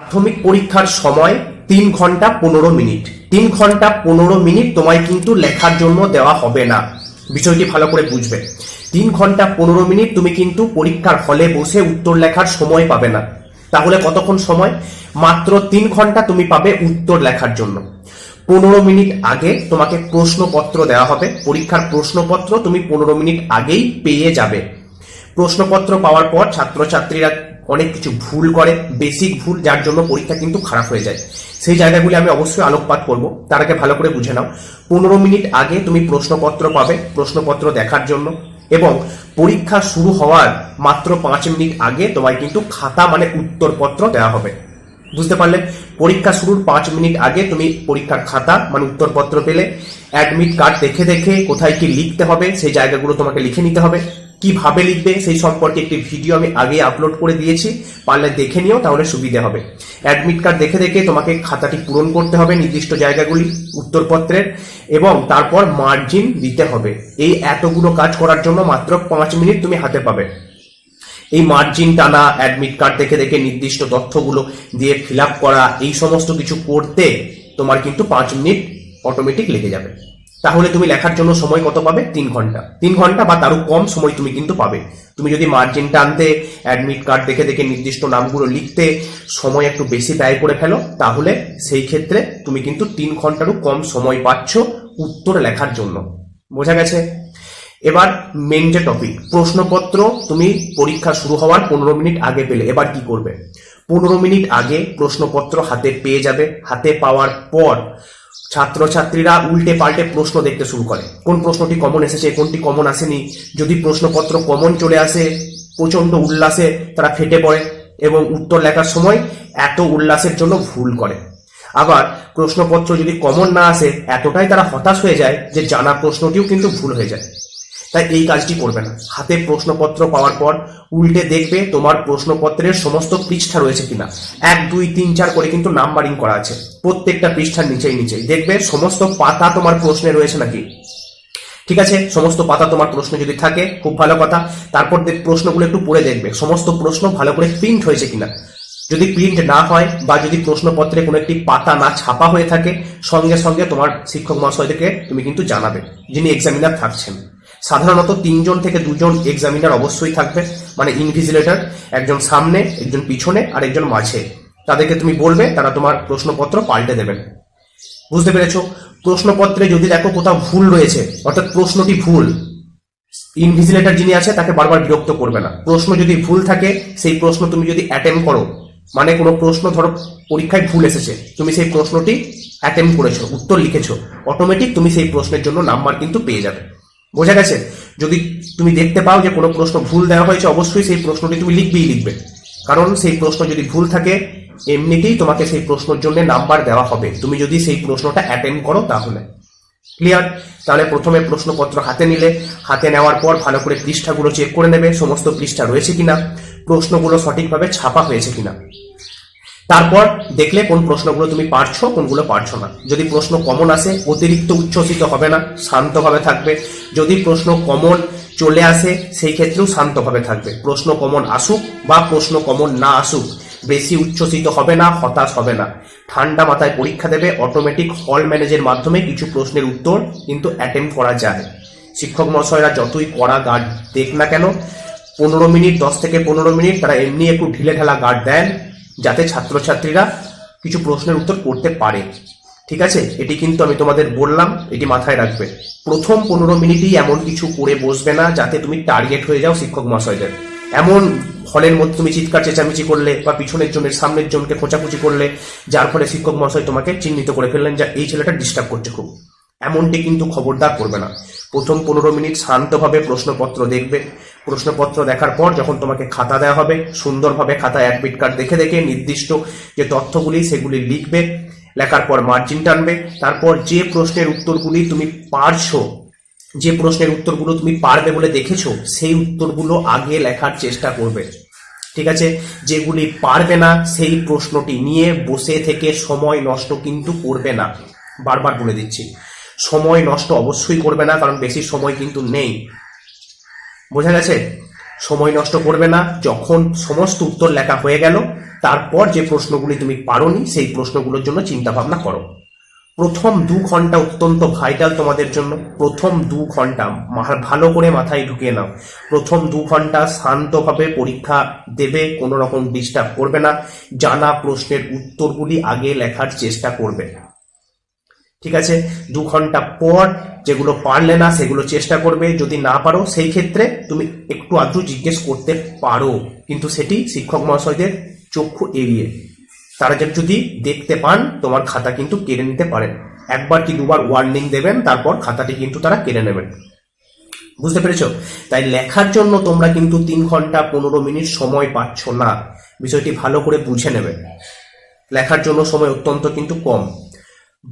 মাধ্যমিক পরীক্ষার সময় তিন ঘণ্টা পনেরো মিনিট। তিন ঘণ্টা পনেরো মিনিট তোমায় কিন্তু লেখার জন্য দেওয়া হবে না। বিষয়টি ভালো করে বুঝবে। তিন ঘণ্টা পনেরো মিনিট তুমি কিন্তু পরীক্ষার হলে বসে উত্তর লেখার সময় পাবে না। তাহলে কতক্ষণ সময়? মাত্র তিন ঘণ্টা তুমি পাবে উত্তর লেখার জন্য। পনেরো মিনিট আগে তোমাকে প্রশ্নপত্র দেওয়া হবে। পরীক্ষার প্রশ্নপত্র তুমি পনেরো মিনিট আগেই পেয়ে যাবে। প্রশ্নপত্র পাওয়ার পর ছাত্রছাত্রীরা অনেক কিছু ভুল করে বেসিক ভুল, যার জন্য পরীক্ষা কিন্তু খারাপ হয়ে যায়। সেই জায়গাগুলি আমি অবশ্যই আলোকপাত করব। তার আগে ভালো করে বুঝে নাও। পনেরো মিনিট আগে তুমি প্রশ্নপত্র পাবে, প্রশ্নপত্র দেখার জন্য। এবং পরীক্ষা শুরু হওয়ার মাত্র পাঁচ মিনিট আগে তোমায় কিন্তু খাতা মানে উত্তরপত্র দেওয়া হবে। বুঝতে পারলে? পরীক্ষা শুরুর পাঁচ মিনিট আগে তুমি পরীক্ষার খাতা মানে উত্তরপত্র পেলে। অ্যাডমিট কার্ড দেখে দেখে কোথায় কি লিখতে হবে, সেই জায়গাগুলো তোমাকে লিখে নিতে হবে। কীভাবে লিখবে, সেই সম্পর্কে একটি ভিডিও আমি আগে আপলোড করে দিয়েছি, পারলে দেখে নিও, তাহলে সুবিধা হবে। অ্যাডমিট কার্ড দেখে দেখে তোমাকে খাতাটি পূরণ করতে হবে নির্দিষ্ট জায়গাগুলি, উত্তরপত্রের, এবং তারপর মার্জিন দিতে হবে। এই এতগুলো কাজ করার জন্য মাত্র পাঁচ মিনিট তুমি হাতে পাবে। এই মার্জিন টানা অ্যাডমিট কার্ড দেখে দেখে নির্দিষ্ট তথ্যগুলো দিয়ে ফিল করা, এই সমস্ত কিছু করতে তোমার কিন্তু পাঁচ মিনিট অটোমেটিক লেগে যাবে। তাহলে তুমি লেখার জন্য সময় কত পাবে? তিন ঘণ্টা। তিন ঘণ্টা বা তারও কম সময় তুমি কিন্তু পাবে। তুমি যদি মার্জিন টানতে অ্যাডমিট কার্ড দেখে দেখে নির্দিষ্ট নামগুলো লিখতে সময় একটু বেশি ব্যয় করে ফেলো, তাহলে সেই ক্ষেত্রে তুমি কিন্তু তিন ঘন্টারও কম সময় পাচ্ছ উত্তর লেখার জন্য। বোঝা গেছে? এবার মেন যে টপিক প্রশ্নপত্র তুমি পরীক্ষা শুরু হওয়ার পনেরো মিনিট আগে পেলে। এবার কি করবে? পনেরো মিনিট আগে প্রশ্নপত্র হাতে পেয়ে যাবে। হাতে পাওয়ার পর ছাত্রছাত্রীরা উল্টে পাল্টে প্রশ্ন দেখতে শুরু করে। কোন প্রশ্নটি কমন এসেছে, কোনটি কমন আসেনি? যদি প্রশ্নপত্র কমন চলে আসে, প্রচণ্ড উল্লাসে তারা ফেটে পড়ে এবং উত্তর লেখার সময় এত উল্লাসের জন্য ভুল করে। আবার প্রশ্নপত্র যদি কমন না আসে, এতটাই তারা হতাশ হয়ে যায় যে জানা প্রশ্নটিও কিন্তু ভুল হয়ে যায়। তাই এই কাজটি করবে না। হাতে প্রশ্নপত্র পাওয়ার পর উল্টে দেখবে তোমার প্রশ্নপত্রের সমস্ত পৃষ্ঠা রয়েছে কিনা। এক, দুই, তিন, চার করে কিন্তু নাম্বারিং করা আছে। প্রত্যেকটা পৃষ্ঠার নিচেই নিচেই। দেখবে সমস্ত পাতা তোমার প্রশ্নে রয়েছে নাকি? ঠিক আছে? সমস্ত পাতা তোমার প্রশ্ন যদি থাকে, খুব ভালো কথা। তারপর দেখ- প্রশ্নগুলো একটু পড়ে দেখবে। সমস্ত প্রশ্ন ভালো করে প্রিন্ট হয়েছে কিনা। যদি প্রিন্ট না হয় বা যদি প্রশ্নপত্রে কোনো একটি পাতা না ছাপা হয়ে থাকে, সঙ্গে সঙ্গে তোমার শিক্ষক মহাশয়দেরকে তুমি কিন্তু জানাবে, যিনি এক্সামিনার থাকছেন। সাধারণত তিনজন থেকে দুজন এক্সামিনার অবশ্যই থাকবে মানে ইনভিজিলেটর একজন সামনে, একজন পিছনে, আর একজন মাঝে। তাদেরকে তুমি বলবে, তারা তোমার প্রশ্নপত্র পাল্টে দেবেন বুঝতে পেরেছ? প্রশ্নপত্রে যদি দেখো কোথাও ভুল রয়েছে, অর্থাৎ প্রশ্নটি ভুল ইনভিজিলেটর যিনি আছে, তাকে বারবার বিরক্ত করবে না। প্রশ্ন যদি ভুল থাকে, সেই প্রশ্ন তুমি যদি অ্যাটেম্প করো মানে কোনো প্রশ্ন ধরো, পরীক্ষায় ভুল এসেছে, তুমি সেই প্রশ্নটি অ্যাটেম্প করেছ, উত্তর লিখেছো অটোমেটিক তুমি সেই প্রশ্নের জন্য নাম্বার কিন্তু পেয়ে যাবে। বোঝা গেছে? যদি তুমি দেখতে পাও যে কোনো প্রশ্ন ভুল দেওয়া হয়েছে, অবশ্যই সেই প্রশ্নটি তুমি লিখবেই লিখবে। কারণ সেই প্রশ্ন যদি ভুল থাকে, এমনিতেই তোমাকে সেই প্রশ্নের জন্য নাম্বার দেওয়া হবে। তুমি যদি সেই প্রশ্নটা অ্যাটেন্ড করো তাহলে। ক্লিয়ার তাহলে প্রথমে প্রশ্নপত্র হাতে নিলে। হাতে নেওয়ার পর ভালো করে পৃষ্ঠাগুলো চেক করে নেবে, সমস্ত পৃষ্ঠা রয়েছে কিনা, প্রশ্নগুলো সঠিকভাবে ছাপা হয়েছে কিনা। তারপর দেখলে কোন প্রশ্নগুলো তুমি পারছ, কোনগুলো পারছ না। যদি প্রশ্ন কমন আসে, অতিরিক্ত উচ্ছ্বসিত হবে না, শান্তভাবে থাকবে। যদি প্রশ্ন কমন চলে আসে, সেই ক্ষেত্রেও শান্তভাবে থাকবে। প্রশ্ন কমন আসুক বা প্রশ্ন কমন না আসুক, বেশি উচ্ছ্বসিত হবে না, হতাশ হবে না। ঠান্ডা মাথায় পরীক্ষা দেবে অটোমেটিক হল ম্যানেজের মাধ্যমে কিছু প্রশ্নের উত্তর কিন্তু অ্যাটেম্প করা যায়। শিক্ষক মহাশয়রা যতই কড়া গার্ড দেখ না কেন, পনেরো মিনিট, দশ থেকে পনেরো মিনিট তারা এমনি একটু ঢিলে ঢালা গার্ড দেন। যাতে ছাত্রছাত্রীরা কিছু প্রশ্নের উত্তর করতে পারে। ঠিক আছে? এটি কিন্তু আমি তোমাদের বললাম, এটি মাথায় রাখবে। প্রথম পনেরো মিনিটই এমন কিছু করে বসবে না যাতে তুমি টার্গেট হয়ে যাও শিক্ষক মহাশয়দের। এমন হলের মধ্যে তুমি চিৎকার, চেঁচামেচি করলে বা পিছনের জনের, সামনের জনকে খোঁচাখুচি করলে, যার ফলে শিক্ষক মহাশয় তোমাকে চিহ্নিত করে ফেললেন যে এই ছেলেটা ডিস্টার্ব করছে খুব। এমনটি কিন্তু খবরদার করবে না। প্রথম পনেরো মিনিট শান্তভাবে প্রশ্নপত্র দেখবে প্রশ্নপত্র দেখার পর যখন তোমাকে খাতা দেওয়া হবে, সুন্দরভাবে খাতা অ্যাডমিট কার্ড দেখে দেখে নির্দিষ্ট যে তথ্যগুলি সেগুলি লিখবে, লেখার পর মার্জিন টানবে, তারপর যে প্রশ্নের উত্তরগুলি তুমি পারছ, যে প্রশ্নের উত্তরগুলো তুমি পারবে বলে দেখেছ, সেই উত্তরগুলো আগে লেখার চেষ্টা করবে। ঠিক আছে? যেগুলি পারবে না, সেই প্রশ্নটি নিয়ে বসে থেকে সময় নষ্ট কিন্তু করবে না। বারবার বলে দিচ্ছি, সময় নষ্ট অবশ্যই করবে না, কারণ বেশি সময় কিন্তু নেই। বোঝা গেছে? সময় নষ্ট করবে না। যখন সমস্ত উত্তর লেখা হয়ে গেল, তারপর যে প্রশ্নগুলি তুমি পারোনি, সেই প্রশ্নগুলোর জন্য চিন্তা ভাবনা করো। প্রথম দু ঘণ্টা অত্যন্ত ভাইটাল তোমাদের জন্য। প্রথম দু ঘণ্টা ভালো করে মাথায় ঢুকিয়ে নাও। প্রথম দু ঘণ্টা শান্তভাবে পরীক্ষা দেবে, কোনো রকম ডিস্টার্ব করবে না। জানা প্রশ্নের উত্তরগুলি আগে লেখার চেষ্টা করবে। ঠিক আছে? দু ঘণ্টা পর যেগুলো পারলে না, সেগুলো চেষ্টা করবে। যদি না পারো, সেই ক্ষেত্রে তুমি একটু আধটু জিজ্ঞেস করতে পারো। কিন্তু সেটি শিক্ষক মহাশয়দের চক্ষু এড়িয়ে। তারা যদি দেখতে পান, তোমার খাতা কিন্তু কেড়ে নিতে পারেন। একবার কি দুবার ওয়ার্নিং দেবেন, তারপর খাতাটি কিন্তু তারা কেড়ে নেবেন। বুঝতে পেরেছ? তাই লেখার জন্য তোমরা কিন্তু তিন ঘণ্টা, পনেরো মিনিট সময় পাচ্ছ না। বিষয়টি ভালো করে বুঝে নেবে। লেখার জন্য সময় অত্যন্ত কিন্তু কম।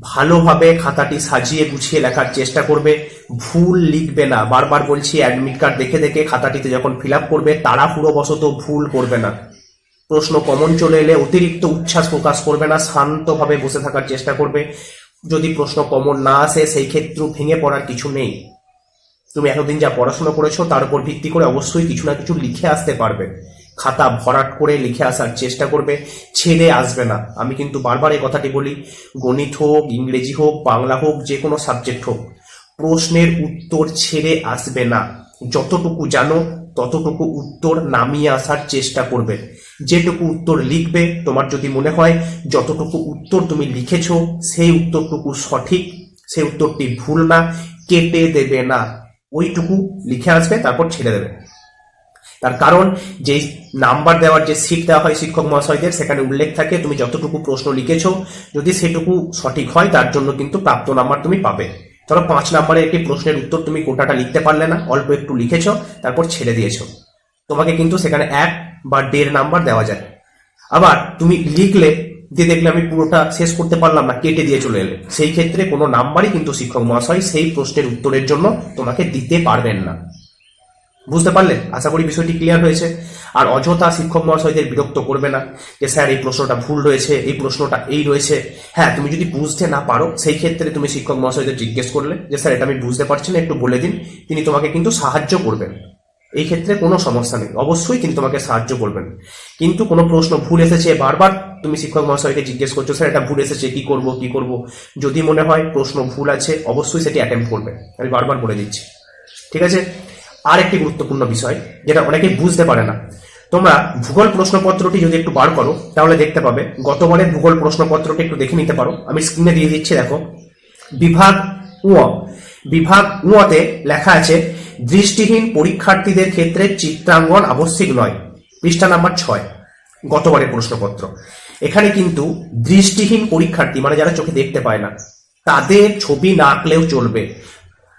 ভালোভাবে খাতাটি সাজিয়ে গুছিয়ে লেখার চেষ্টা করবে। ভুল লিখবে না। বারবার বলছি অ্যাডমিট কার্ড দেখে দেখে খাতাটিতে যখন ফিল আপ করবে, তাড়াহুড়োবশত ভুল করবে না। প্রশ্ন কমন চলে এলে অতিরিক্ত উচ্ছ্বাস প্রকাশ করবে না, শান্তভাবে বসে থাকার চেষ্টা করবে। যদি প্রশ্ন কমন না আসে, সেই ক্ষেত্রেও ভেঙে পড়ার কিছু নেই। তুমি এতদিন যা পড়াশোনা করেছ, তার উপর ভিত্তি করে অবশ্যই কিছু না কিছু লিখে আসতে পারবে। খাতা ভরাট করে লিখে আসার চেষ্টা করবে ছেড়ে আসবে না। আমি কিন্তু বারবার এই কথাটি বলি, গণিত হোক, ইংরেজি হোক, বাংলা হোক, যে কোনো সাবজেক্ট হোক, প্রশ্নের উত্তর ছেড়ে আসবে না। যতটুকু জানো, ততটুকু উত্তর নামিয়ে আসার চেষ্টা করবে। যেটুকু উত্তর লিখবে, তোমার যদি মনে হয় যতটুকু উত্তর তুমি লিখেছ, সেই উত্তরটুকু সঠিক, সেই উত্তরটি ভুল না, কেটে দেবে না। ওইটুকু লিখে আসবে, তারপর ছেড়ে দেবে। তার কারণ যে নাম্বার দেওয়ার যে সিট দেওয়া হয় শিক্ষক মহাশয়দের, সেখানে উল্লেখ থাকে তুমি যতটুকু প্রশ্ন লিখেছো, যদি সেটুকু সঠিক হয়, তার জন্য কিন্তু প্রাপ্ত নাম্বার তুমি পাবে। ধরো পাঁচ নাম্বারে একটি প্রশ্নের উত্তর তুমি গোটাটা লিখতে পারলে না, অল্প একটু লিখেছো, তারপর ছেড়ে দিয়েছ। তোমাকে কিন্তু সেখানে এক বা দেড় নাম্বার দেওয়া যায়। আবার তুমি লিখলে, দিয়ে দেখলে আমি পুরোটা শেষ করতে পারলাম না, কেটে দিয়ে চলে এলে। সেই ক্ষেত্রে কোনো নাম্বারই কিন্তু শিক্ষক মহাশয় সেই প্রশ্নের উত্তরের জন্য তোমাকে দিতে পারবেন না। বুঝতে পারলে? আশা করি বিষয়টি ক্লিয়ার হয়েছে। আর অযথা শিক্ষক মহাশয়দের বিরক্ত করবে না যে, স্যার, এই প্রশ্নটা ভুল রয়েছে, এই প্রশ্নটা এই রয়েছে। হ্যাঁ তুমি যদি বুঝতে না পারো, সেই ক্ষেত্রে তুমি শিক্ষক মহাশয়দের জিজ্ঞেস করলে যে, স্যার, এটা আমি বুঝতে পারছি না, একটু বলে দিন। তিনি তোমাকে কিন্তু সাহায্য করবেন। এই ক্ষেত্রে কোনো সমস্যা নেই। অবশ্যই তিনি তোমাকে সাহায্য করবেন। কিন্তু কোনো প্রশ্ন ভুল এসেছে, বারবার তুমি শিক্ষক মহাশয়কে জিজ্ঞেস করছ, স্যার, এটা ভুল এসেছে, কি করব কি করব? যদি মনে হয় প্রশ্ন ভুল আছে, অবশ্যই সেটি অ্যাটেম্প করবে। আমি বারবার বলে দিচ্ছি। ঠিক আছে? আর একটি গুরুত্বপূর্ণ বিষয়, যেটা অনেকে বুঝতে পারে না। তোমরা ভূগোল প্রশ্নপত্রটি যদি একটু বার করো, তাহলে দেখতে পাবে, গতবারের ভূগোল প্রশ্নপত্রটি একটু দেখে নিতে পারো। আমি স্ক্রিনে দিয়ে দিচ্ছি, দেখো। বিভাগ উ, বিভাগ উতে লেখা আছে, দৃষ্টিহীন পরীক্ষার্থীদের ক্ষেত্রে চিত্রাঙ্গন আবশ্যিক নয়। পৃষ্ঠা নাম্বার ছয়, গতবারের প্রশ্নপত্র। এখানে কিন্তু দৃষ্টিহীন পরীক্ষার্থী মানে যারা চোখে দেখতে পায় না, তাদের ছবি না আঁকলেও চলবে।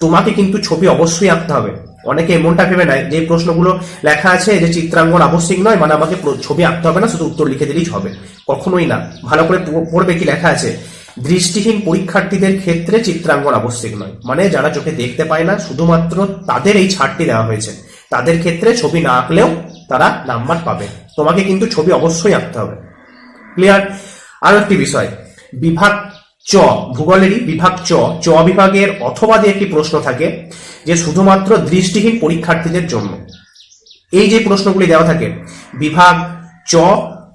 তোমাকে কিন্তু ছবি অবশ্যই আঁকতে হবে। অনেকে এমনটা ভেবে নেয়, যে প্রশ্নগুলো লেখা আছে, যে চিত্রাঙ্গন আবশ্যিক নয় মানে আমাকে ছবি আঁকতে হবে না, শুধু উত্তর লিখে দিলেই হবে। কখনোই না। ভালো করে পড়বে কি লেখা আছে? দৃষ্টিহীন পরীক্ষার্থীদের ক্ষেত্রে চিত্রাঙ্গন আবশ্যিক নয়। মানে যারা চোখে দেখতে পায় না, শুধুমাত্র তাদের এই ছাড়টি দেওয়া হয়েছে। তাদের ক্ষেত্রে ছবি না আঁকলেও তারা নাম্বার পাবে। তোমাকে কিন্তু ছবি অবশ্যই আঁকতে হবে। ক্লিয়ার? আরও একটি বিষয়। বিভাগ চ, ভূগোলেরই বিভাগ চ চ বিভাগের অথবা দিয়ে একটি প্রশ্ন থাকে যে শুধুমাত্র দৃষ্টিহীন পরীক্ষার্থীদের জন্য। এই যে প্রশ্নগুলি দেওয়া থাকে, বিভাগ চ,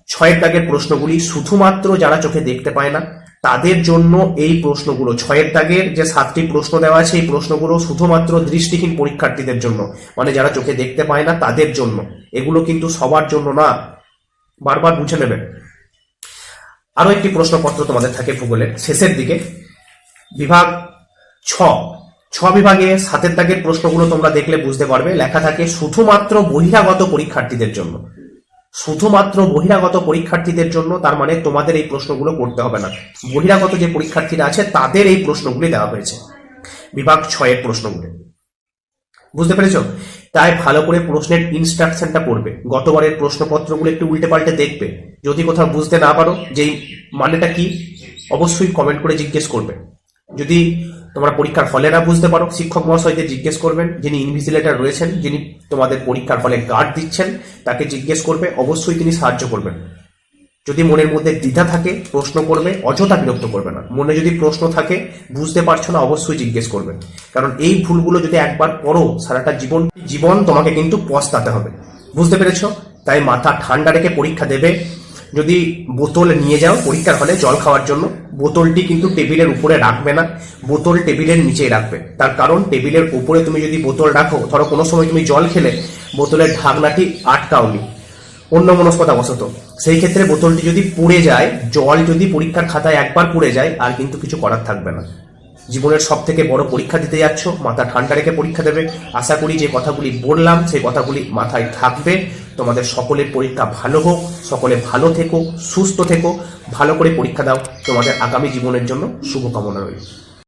ছয়ের দাগের প্রশ্নগুলি শুধুমাত্র যারা চোখে দেখতে পায় না, তাদের জন্য এই প্রশ্নগুলো, ছয়ের দাগের যে সাতটি প্রশ্ন দেওয়া আছে, এই প্রশ্নগুলো শুধুমাত্র দৃষ্টিহীন পরীক্ষার্থীদের জন্য মানে যারা চোখে দেখতে পায় না, তাদের জন্য। এগুলো কিন্তু সবার জন্য না। বারবার বুঝে নেবেন। আরও একটি প্রশ্নপত্র তোমাদের থাকে ভূগোলের, শেষের দিকে। বিভাগ ছ। ছ বিভাগে সাতের দাগের প্রশ্নগুলো তোমরা দেখলে বুঝতে পারবে। লেখা থাকে, শুধুমাত্র বহিরাগত পরীক্ষার্থীদের জন্য। শুধুমাত্র বহিরাগত পরীক্ষার্থীদের জন্য, তার মানে তোমাদের এই প্রশ্নগুলো করতে হবে না। বহিরাগত যে পরীক্ষার্থীরা আছে, তাদের এই প্রশ্নগুলি দেওয়া হয়েছে। বিভাগ ছয়ের প্রশ্নগুলি। বুঝতে পেরেছ? তাই ভালো করে প্রশ্নের ইনস্ট্রাকশনটা পড়বে গতবারের প্রশ্নপত্রগুলো একটু উল্টে পাল্টে দেখবে। যদি কোথাও বুঝতে না পারো যে মানেটা কি, অবশ্যই কমেন্ট করে জিজ্ঞেস করবে। যদি তোমরা পরীক্ষার হলে না বুঝতে পারো, শিক্ষক মহাশয়কে জিজ্ঞেস করবেন, যিনি ইনভিজিলেটার রয়েছেন, যিনি তোমাদের পরীক্ষার হলে গার্ড দিচ্ছেন, তাকে জিজ্ঞেস করবে, অবশ্যই তিনি সাহায্য করবেন। যদি মনের মধ্যে দ্বিধা থাকে, প্রশ্ন করবে, অযথা বিরক্ত করবে না। মনে যদি প্রশ্ন থাকে, বুঝতে পারছ না, অবশ্যই জিজ্ঞেস করবে। কারণ এই ভুলগুলো যদি একবার পড়ো সারাটা জীবন জীবন তোমাকে কিন্তু পস্তাতে হবে। বুঝতে পেরেছ? তাই মাথা ঠান্ডা রেখে পরীক্ষা দেবে। যদি বোতল নিয়ে যাও, পরীক্ষার হলে জল খাওয়ার জন্য, বোতলটি কিন্তু টেবিলের উপরে রাখবে না। বোতল টেবিলের নিচেই রাখবে। তার কারণ, টেবিলের উপরে তুমি যদি বোতল রাখো, ধরো কোনো সময় তুমি জল খেলে, বোতলের ঢাকনাটি আটকাওনি। অন্য মনস্কতা বসত। সেই ক্ষেত্রে বোতলটি যদি পুড়ে যায়, জল যদি পরীক্ষার খাতায় একবার পুড়ে যায়, আর কিন্তু কিছু করার থাকবে না। জীবনের সব থেকে বড় পরীক্ষা দিতে যাচ্ছ, মাথা ঠান্ডা রেখে পরীক্ষা দেবে। আশা করি যে কথাগুলি বললাম, সেই কথাগুলি মাথায় থাকবে। তোমাদের সকলের পরীক্ষা ভালো হোক, সকলে ভালো থেকো, সুস্থ থেকো, ভালো করে পরীক্ষা দাও। তোমাদের আগামী জীবনের জন্য শুভকামনা রইল।